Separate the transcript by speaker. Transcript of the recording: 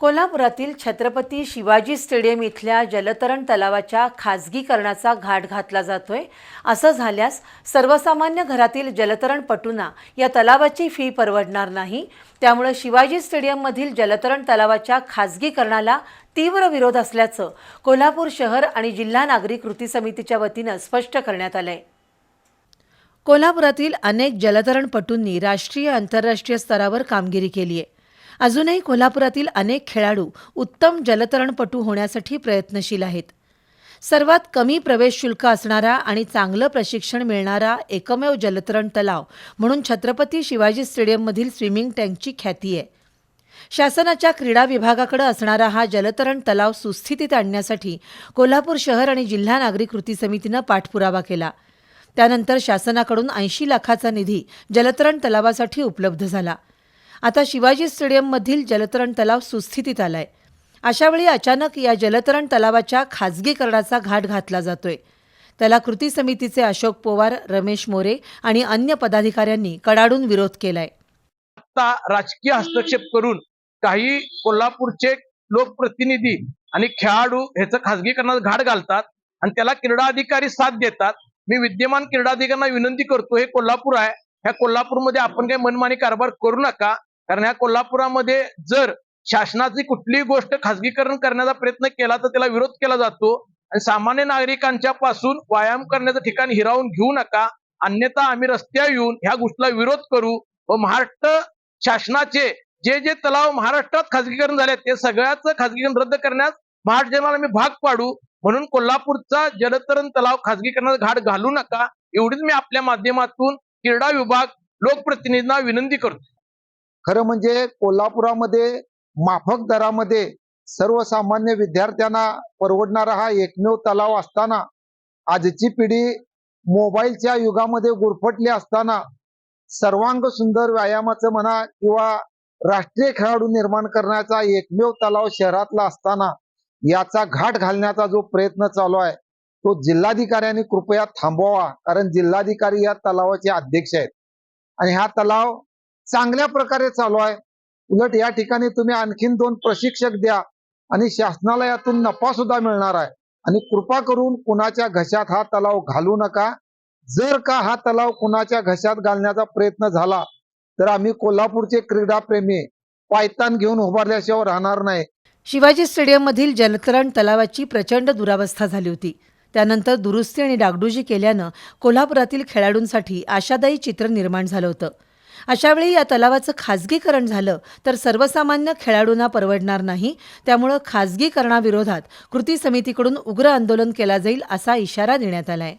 Speaker 1: कोल्हापुरातील छत्रपती शिवाजी स्टेडियम इथल्या जलतरण तलावाच्या खाजगीकरणाचा घाट घातला जातोय. असं झाल्यास सर्वसामान्य घरातील जलतरणपटूंना या तलावाची फी परवडणार नाही. त्यामुळे शिवाजी स्टेडियममधील जलतरण तलावाच्या खाजगीकरणाला तीव्र विरोध असल्याचं कोल्हापूर शहर आणि जिल्हा नागरी कृती समितीच्या वतीनं स्पष्ट करण्यात आलंय. कोल्हापुरातील अनेक जलतरणपटूंनी राष्ट्रीय आंतरराष्ट्रीय स्तरावर कामगिरी केली आहे अजूनही कोल्हापुरातील अनेक खेळाडू उत्तम जलतरणपटू होण्यासाठी प्रयत्नशील आहेत. सर्वात कमी प्रवेश शुल्क असणारा आणि चांगलं प्रशिक्षण मिळणारा एकमेव जलतरण तलाव म्हणून छत्रपती शिवाजी स्टेडियममधील स्विमिंग टँकची ख्याती आहे. शासनाच्या क्रीडा विभागाकडे असणारा हा जलतरण तलाव सुस्थितीत आणण्यासाठी कोल्हापूर शहर आणि जिल्हा नागरी कृती समितीनं पाठपुरावा केला. त्यानंतर शासनाकडून ऐंशी लाखाचा निधी जलतरण तलावासाठी उपलब्ध झाला. आता शिवाजी स्टेडियममधील जलतरण तलाव सुस्थितीत आलाय. अशावेळी अचानक या जलतरण तलावाच्या खाजगीकरणाचा घाट घातला जातोय. त्याला कृती समितीचे अशोक पोवार रमेश मोरे आणि अन्य पदाधिकाऱ्यांनी कडाडून विरोध केलाय.
Speaker 2: आता राजकीय हस्तक्षेप करून काही कोल्हापूरचे लोकप्रतिनिधी आणि खेळाडू ह्याचं खासगीकरणात घाट घालतात आणि त्याला क्रीडा अधिकारी साथ देतात. मी विद्यमान क्रीडा अधिकाऱ्यांना विनंती करतो हे कोल्हापूर आहे. ह्या कोल्हापूरमध्ये आपण काही मनमानी कारभार करू नका. कारण ह्या कोल्हापुरामध्ये जर शासनाची कुठलीही गोष्ट खासगीकरण करण्याचा प्रयत्न केला तर त्याला विरोध केला जातो. आणि सामान्य नागरिकांच्या पासून व्यायाम करण्याचं ठिकाण हिरावून घेऊ नका. अन्यथा आम्ही रस्त्यावर येऊन ह्या गोष्टीला विरोध करू व महाराष्ट्र शासनाचे जे जे तलाव महाराष्ट्रात खाजगीकरण झाले ते सगळ्याच खाजगीकरण रद्द करण्यास महाराष्ट्र जनाला आम्ही भाग पाडू. म्हणून कोल्हापूरचा जलतरण तलाव खासगीकरणाचा घाट घालू नका. एवढीच मी आपल्या माध्यमातून क्रीडा विभाग लोकप्रतिनिधींना विनंती करतो.
Speaker 3: खरं म्हणजे कोल्हापुरामध्ये माफक दरामध्ये सर्वसामान्य विद्यार्थ्यांना परवडणारा हा एकमेव तलाव असताना आजची पिढी मोबाईलच्या युगामध्ये गुरफटली असताना सर्वांग सुंदर व्यायामाचं म्हणा किंवा राष्ट्रीय खेळाडू निर्माण करण्याचा एकमेव तलाव शहरातला असताना याचा घाट घालण्याचा जो प्रयत्न चालू आहे तो जिल्हाधिकाऱ्यांनी कृपया थांबवावा. कारण जिल्हाधिकारी या तलावाचे अध्यक्ष आहेत. आणि हा तलाव चांगल्या प्रकारे चालू आहे. उलट या ठिकाणी तुम्ही आणखीन दोन प्रशिक्षक द्या आणि शासनाला यातून नफा सुद्धा मिळणार आहे. आणि कृपा करून कुणाच्या घशात हा तलाव घालू नका. जर का हा तलाव कुणाच्या घशात घालण्याचा प्रयत्न झाला तर आम्ही कोल्हापूरचे क्रीडाप्रेमी पायतान घेऊन उभारल्याशिवाय राहणार नाही.
Speaker 1: शिवाजी स्टेडियम मधील जलतरण तलावाची प्रचंड दुरावस्था झाली होती. त्यानंतर दुरुस्ती आणि डागडुजी केल्यानं कोल्हापुरातील खेळाडूंसाठी आशादायी चित्र निर्माण झालं होतं. अशावेळी या तलावाचं खाजगीकरण झालं तर सर्वसामान्य खेळाडूंना परवडणार नाही. त्यामुळं खाजगीकरणाविरोधात कृती समितीकडून उग्र आंदोलन केला जाईल असा इशारा देण्यात आलाय.